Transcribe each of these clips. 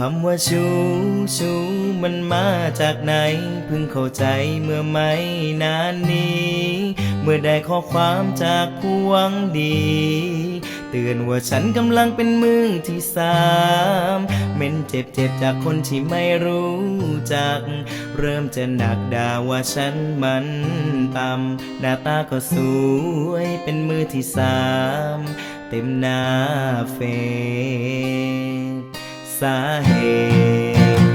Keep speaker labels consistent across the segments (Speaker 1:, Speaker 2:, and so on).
Speaker 1: คำว่าชูชูมันมาจากไหนเพิ่งเข้าใจเมื่อไม่นานนี้ เมื่อได้ข้อความจากผู้หวังดี เตือนว่าฉันกำลังเป็นมือที่สามเม้นเจ็บเจ็บจากคนที่ไม่รู้จัก เริ่มจะหนักด่าว่าฉันมันต่ำหน้าตาก็สวยเป็นมือที่สามเต็มหน้าเฟซ สาเหตุ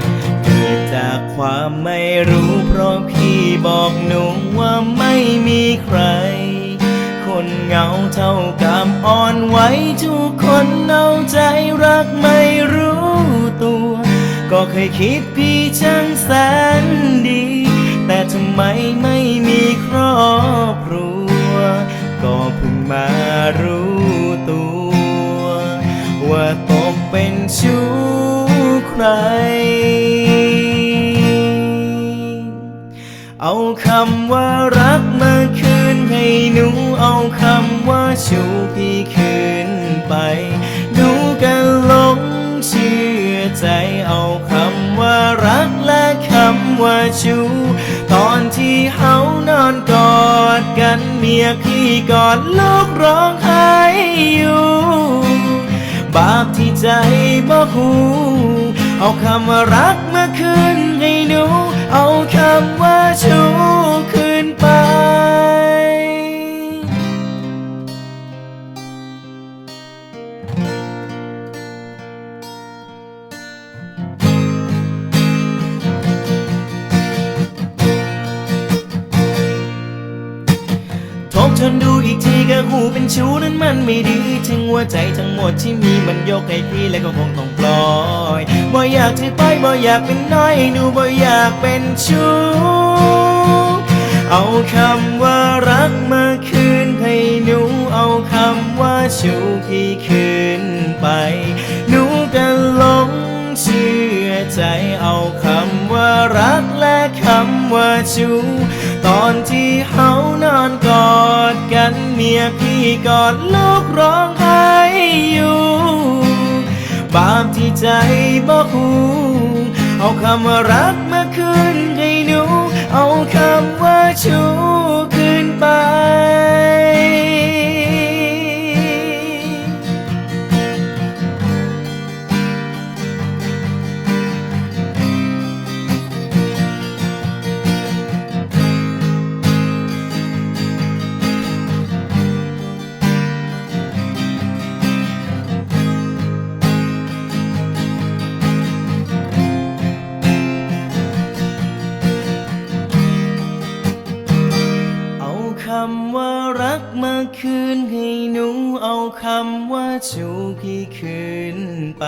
Speaker 1: เกิดจากความไม่รู้เพราะพี่บอกหนูว่าไม่มีใคร คนเหงาเท่ากับอ่อนไหวทุกคนเอาใจรักไม่รู้ตัว ก็เคยคิดพี่ช่างแสนดี แต่ทำไมไม่มีครอบครัว ก็เพิ่งมารู้ตัว ว่าตกเป็นชู้ ร เอาคำว่ารักมาคืนให้หนู เอาคำว่าชูพี่คืนไป หนูก็หลงเชื่อใจ เอาคำว่ารักและคำว่าชูตอนที่เฮานอนกอดกันเมียพี่กอดลูกร้องไห้อยู่ บาปที่ใจบ่หู เอาคำว่ารักมาคืนให้หนู เอาคำว่าชู้คืนไป ทบทวนดูอีกที ก็หูเป็นชู้นั้นมันไม่ดีถึงหัวใจทั้งหมดที่มีมันยกให้พี่และก็คงต้องปล่อยบ่อยากถือไปบ่อยากเป็นน้อยหนูบ่อยากเป็นชู้เอาคำว่ารักมาคืนให้หนูเอาคำว่าชู้พี่คืนไปหนูก็หลงเชื่อใจเอาคำว่ารักและคำว่าชู้ตอนที่เฮานอนกอดันเมียพี่กอดลูกร้องไห้อยู่ บาปที่ใจบ่หูเอาคำว่ารักมาคืน คืนให้หนูเอาคำว่าชูพี่คืนไป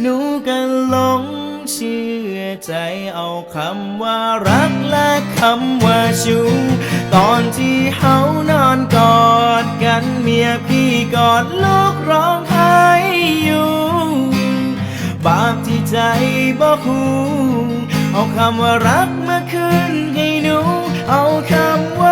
Speaker 1: หนูก็หลงเชื่อใจเอาคำว่ารักและคำว่าชูตอนที่เฮานอนกอดกันเมียพี่กอดลูกร้องไห้อยู่ บาปที่ใจบ่หูเอาคำว่ารักมาคืนให้หนู เอาคำว่า